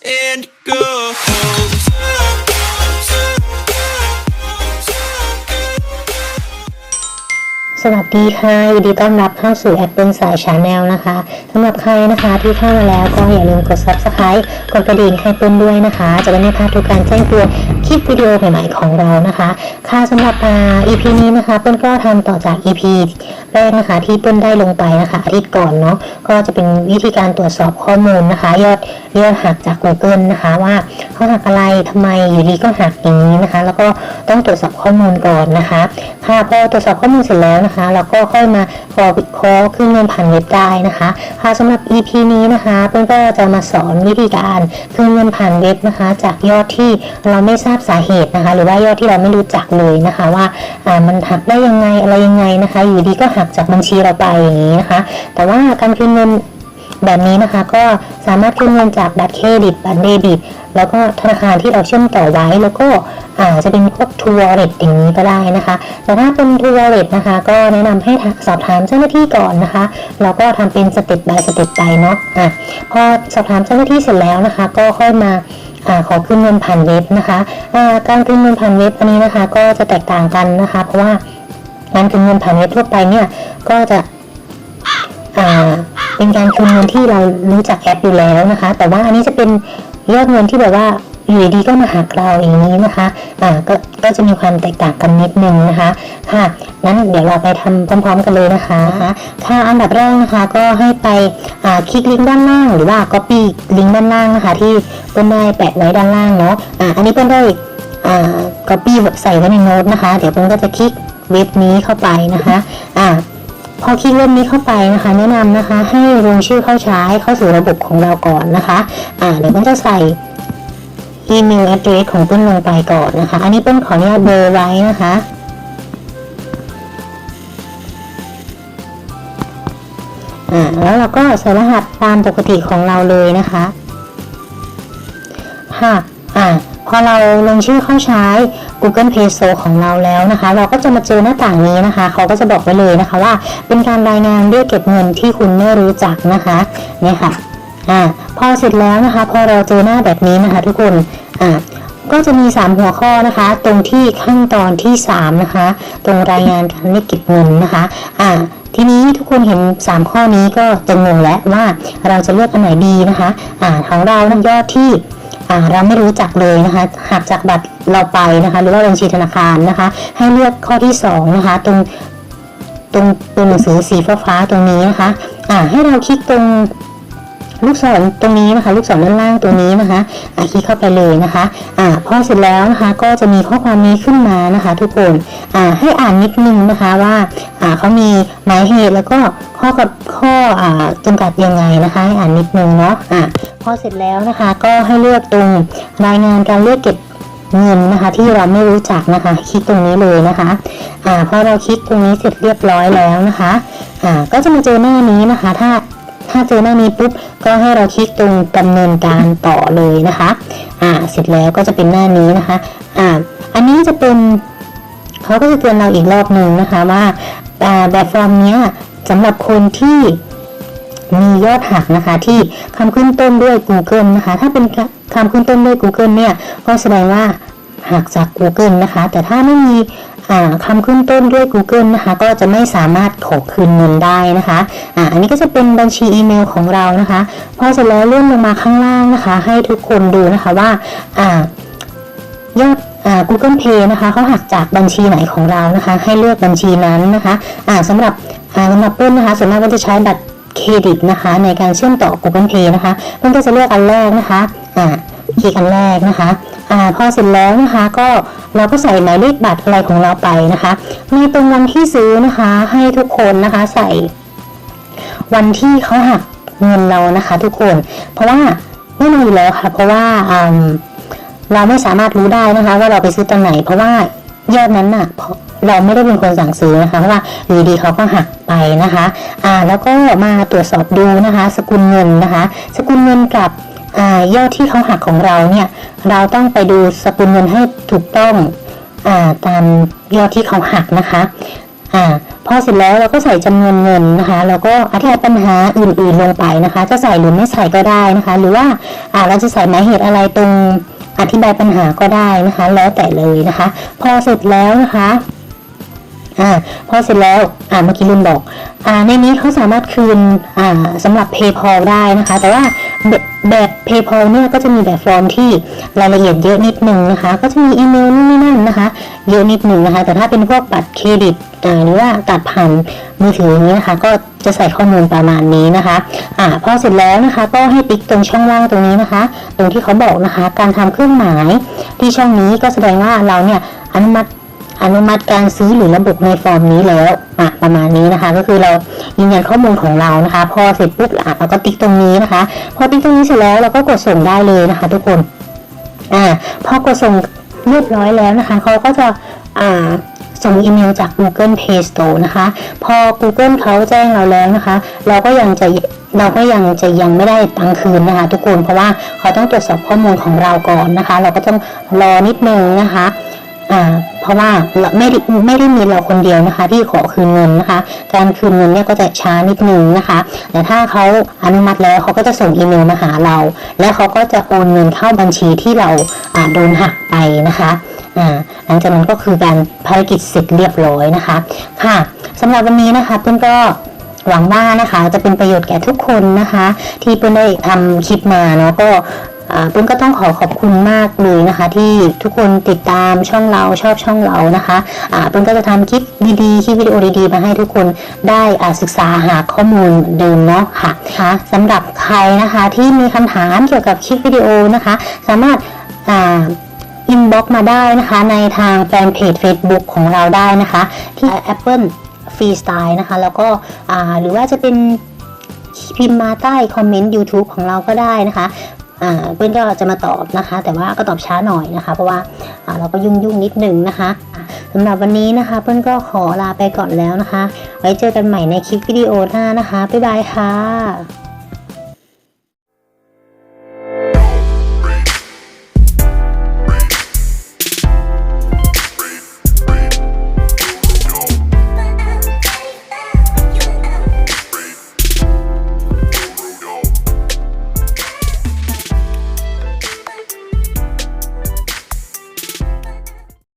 Yes. สวัสดีค่ะยินดีต้อนรับเข้าสู่แอปเปิลสายชาแนลนะคะสำหรับใครนะคะที่เข้ามาแล้วก็อย่าลืมกด subscribe กดกระดิ่งให้เปิ้ลด้วยนะคะ จะได้ไม่พลาดทุกการแจ้งเตือนคลิปวิดีโอใหม่ๆของเรานะคะ ค่ะสำหรับอ่า EP นี้นะคะเปิ้ลก็ทำต่อจาก EP แรกนะคะ ที่เปิ้ลได้ลงไปนะคะอาทิตย์ก่อนเนาะก็จะเป็นวิธีการตรวจสอบข้อมูลนะคะ ยอดยอดหักจาก Google นะคะ ว่าเขาหักอะไรทำไมอยู่ดีก็หักอย่างนี้นะคะ แล้วก็ต้องตรวจสอบข้อมูลก่อนนะคะ ค่ะพอตรวจสอบข้อมูลเสร็จแล้วนะคะแล้วก็ค่อยมาฟอบิคอขึ้นเงินผ่านเว็บได้นะคะค่ะสำหรับ EP นี้นะคะเพื่อนก็จะมาสอนวิธีการขึ้นเงินผ่านเว็บนะคะ จากยอดที่เราไม่ทราบสาเหตุนะคะ หรือว่ายอดที่เราไม่รู้จักเลยนะคะว่าอ่ามันหักได้ยังไงอะไรยังไงนะคะ อยู่ดีก็หักจากบัญชีเราไปอย่างนี้นะคะ แต่ว่าการคืนเงิน แบบนี้นะคะ ก็สามารถคืนเงินจากบัตรเครดิตบัตรเดบิต แล้วก็ธนาคารที่เราเชื่อมต่อไว้แล้วก็อาจจะเป็นพวกทัวร์เรตอย่างนี้ก็ได้นะคะ แต่ถ้าเป็นทัวร์เรตนะคะ ก็แนะนำให้สอบถามเจ้าหน้าที่ก่อนนะคะ แล้วก็ทำเป็นสเต็ป by สเต็ปไปเนาะอะพอสอบถามเจ้าหน้าที่เสร็จแล้วนะคะ ก็ค่อยมาอขอขึ้นเงินผ่านเว็บนะคะอ่าการขึ้นเงินผ่านเว็บอันนี้นะคะก็จะแตกต่างกันนะคะ เพราะว่าการคืนเงินผ่านเว็บทั่วไปเนี่ยก็จะอ่า เป็นการคืนเงินที่เรารู้จักแอปอยู่แล้วนะคะ แต่ว่าอันนี้จะเป็นยอดเงินที่แบบว่าอยู่ดีก็มาหักเราอย่างนี้นะคะอ่าก็ก็จะมีความแตกต่างกันนิดนึงนะคะ ค่ะนั้นเดี๋ยวเราไปทำพร้อมๆกันเลยนะคะ ค่ะ อันดับแรกนะคะก็ให้ไปอ่าคลิกลิงก์ด้านล่าง หรือว่า copy ลิงก์ด้านล่างนะคะ ที่เปิ้ลได้แปะไว้ด้านล่างเนาะ อ่า อันนี้เปิ้ลได้อ่า copy ใส่ไว้ในโน้ตนะคะ เดี๋ยวเปิ้ลก็จะคลิกเว็บนี้เข้าไปนะคะ อ่า พอคลิกเว็บนี้เข้าไปนะคะ แนะนำนะคะให้ลงชื่อเข้าใช้เข้าสู่ระบบของเราก่อนนะคะอ่าเดี๋ยวเปิ้ลจะใส่อีเมล address ของเปิ้ลลงไปก่อนนะคะ อันนี้เปิ้ลขออนุญาตเบอร์ไว้นะคะอ่าแล้วเราก็ใส่รหัสตามปกติของเราเลยนะคะค่ะอ่า พอเราลงชื่อเข้าใช้ Google Play Store ของเราแล้วนะคะ เราก็จะมาเจอหน้าต่างนี้นะคะ เขาก็จะบอกไว้เลยนะคะว่าเป็นการรายงานเรียกเก็บเงินที่คุณไม่รู้จักนะคะเนี่ยค่ะอ่าพอเสร็จแล้วนะคะ พอเราเจอหน้าแบบนี้นะคะ ทุกคนอ่าก็จะมี 3 หัวข้อนะคะ ตรงที่ขั้นตอนที่ 3 นะคะ ตรงรายงานการเรียกเก็บเงินนะคะอ่าทีนี้ทุกคนเห็น 3 ข้อนี้ก็จะงงแล้วว่าเราจะเลือกอันไหนดีนะคะอ่าของเรานะยอดที่ เราไม่รู้จักเลยนะคะหากจากบัตรเราไปนะคะ หรือว่าบัญชีธนาคารนะคะ ให้เลือกข้อที่สองนะคะตรงตรงตัวหนังสือสีฟ้าๆตรงนี้นะคะ อ่าให้เราคลิกตรง ลูกศรตรงนี้นะคะ ลูกศรด้านล่างตรงนี้นะคะอ่าคลิกเข้าไปเลยนะคะอ่าพอเสร็จแล้วนะคะก็จะมีข้อความนี้ขึ้นมานะคะ ทุกคนอ่าให้อ่านนิดนึงนะคะว่าอ่าเขามีหมายเหตุแล้วก็ข้อกับข้ออ่าจำกัดยังไงนะคะให้อ่านนิดนึงเนาะอ่าพอเสร็จแล้วนะคะ ก็ให้เลือกตรงรายงานการเรียกเก็บเงินนะคะที่เราไม่รู้จักนะคะคลิกตรงนี้เลยนะคะอ่าพอเราคลิกตรงนี้เสร็จเรียบร้อยแล้วนะคะอ่าก็จะมาเจอหน้านี้นะคะ ถ้า ถ้าเจอหน้านี้ปุ๊บก็ให้เราคลิกตรงดำเนินการต่อเลยนะคะ อ่า เสร็จแล้วก็จะเป็นหน้านี้นะคะ อ่า อันนี้จะเป็นเขาก็จะเตือนเราอีกรอบหนึ่งนะคะว่าอ่แบบฟอร์มเนี้ยสำหรับคนที่มียอดหักนะคะที่คำขึ้นต้นด้วย Google นะคะ ถ้าเป็นคำขึ้นต้นด้วย Google เนี่ยก็แสดงว่าหักจาก Google นะคะ แต่ถ้าไม่มี คำขึ้นต้นด้วย Google นะคะ ก็จะไม่สามารถขอคืนเงินได้นะคะอ่าอันนี้ก็จะเป็นบัญชีอีเมลของเรานะคะ พอเสร็จแล้วเลื่อนลงมาข้างล่างนะคะ ให้ทุกคนดูนะคะว่าอ่ายอดอ่า Google Pay นะคะเขาหักจากบัญชีไหนของเรานะคะ ให้เลือกบัญชีนั้นนะคะอ่าสำหรับอ่าสำหรับเปิ้ลนะคะส่วนมากก็จะใช้บัตรเครดิตนะคะ ในการเชื่อมต่อ Google Pay นะคะเปิ้ลก็จะเลือกอันแรกนะคะอ่า คลิกอันแรกนะคะอ่าพอเสร็จแล้วนะคะก็เราก็ใส่หมายเลขบัตรอะไรของเราไปนะคะ ในตรงวันที่ซื้อนะคะ ให้ทุกคนนะคะใส่วันที่เขาหักเงินเรานะคะ ทุกคน เพราะว่าแน่นอนอยู่แล้วค่ะ เพราะว่าอืมเราไม่สามารถรู้ได้นะคะ ว่าเราไปซื้อตอนไหน เพราะว่ายอดนั้นน่ะเราไม่ได้เป็นคนสั่งซื้อนะคะเพราะว่าอยู่ดีเขาก็หักไปนะคะ อ่าแล้วก็มาตรวจสอบดูนะคะ สกุลเงินนะคะ สกุลเงินกับ ยอดที่เขาหักของเราเนี่ย เราต้องไปดูสกุลเงินให้ถูกต้องอตามยอดที่เขาหักนะคะอ่าพอเสร็จแล้วเราก็ใส่จำนวนเงินนะคะ แล้วก็อธิบายปัญหาอื่นๆลงไปนะคะ จะใส่หรือไม่ใส่ก็ได้นะคะ หรือว่าอ่าเราจะใส่หมายเหตุอะไรตรงอธิบายปัญหาก็ได้นะคะ แล้วแต่เลยนะคะ พอเสร็จแล้วนะคะอ่าพอเสร็จแล้วอ่าเมื่อกี้ลืมบอกอ่าในนี้เขาสามารถคืนอ่าสำหรับ PayPal ได้นะคะ แต่ว่า แบบ PayPal เนี่ยก็จะมีแบบฟอร์มที่รายละเอียดเยอะนิดหนึ่งนะคะ ก็จะมีอีเมลนู่นนี่นั่นนะคะ เยอะนิดหนึ่งนะคะ แต่ถ้าเป็นพวกบัตรเครดิตหรือว่าตัดผ่านมือถืออย่างนี้นะคะ ก็จะใส่ข้อมูลประมาณนี้นะคะอ่าพอเสร็จแล้วนะคะ ก็ให้ติ๊กตรงช่องว่างตรงนี้นะคะ ตรงที่เขาบอกนะคะ การทำเครื่องหมายที่ช่องนี้ก็แสดงว่าเราเนี่ยอนุมัติ อนุมัติการซื้อหรือระบุในฟอร์มนี้แล้วอะประมาณนี้นะคะ ก็คือเรายืนยันข้อมูลของเรานะคะ พอเสร็จปุ๊บอะเราก็ติ๊กตรงนี้นะคะ พอติ๊กตรงนี้เสร็จแล้วเราก็กดส่งได้เลยนะคะ ทุกคนอ่าพอกดส่งเรียบร้อยแล้วนะคะเขาก็จะอ่าส่งอีเมลจาก Google Play Store นะคะ พอ Google เขาแจ้งเราแล้วนะคะ เราก็ยังจะเราก็ยังจะยังไม่ได้ตังค์คืนนะคะ ทุกคนเพราะว่าเขาต้องตรวจสอบข้อมูลของเราก่อนนะคะ เราก็ต้องรอนิดนึงนะคะ เพราะว่าเราไม่ได้ไม่ได้มีเราคนเดียวนะคะ ที่ขอคืนเงินนะคะ การคืนเงินเนี่ยก็จะช้านิดนึงนะคะ แต่ถ้าเขาอนุมัติแล้วเขาก็จะส่งอีเมลมาหาเรา และเขาก็จะโอนเงินเข้าบัญชีที่เราอ่าโดนหักไปนะคะอ่าหลังจากนั้นก็คือการภารกิจเสร็จเรียบร้อยนะคะค่ะสำหรับวันนี้นะคะเพื่อนก็หวังว่านะคะจะเป็นประโยชน์แก่ทุกคนนะคะ ที่เพื่อนได้ทำคลิปมาเนาะก็ ปุ้นก็ต้องขอขอบคุณมากเลยนะคะ ที่ทุกคนติดตามช่องเราชอบช่องเรานะคะปุ้นก็จะทำคลิปดีๆคลิปวิดีโอดีๆ มาให้ทุกคนได้ศึกษาหาข้อมูลเดิมเนาะค่ะคะสำหรับใครนะคะที่มีคำถามเกี่ยวกับคลิปวิดีโอนะคะ สามารถอินบ็อกมาได้นะคะ ในทางแฟนเพจ Facebook ของเราได้นะคะ ที่ Apple Freestyle นะคะ แล้วก็หรือว่าจะเป็นพิมพ์มาใต้คอมเมนต์ YouTube ของเราก็ได้นะคะ เพื่อนก็จะมาตอบนะคะ แต่ว่าก็ตอบช้าหน่อยนะคะ เพราะว่าเราก็ยุ่งยุ่งนิดนึงนะคะสำหรับวันนี้นะคะ เพื่อนก็ขอลาไปก่อนแล้วนะคะ ไว้เจอกันใหม่ในคลิปวิดีโอหน้านะคะบ๊ายบายค่ะ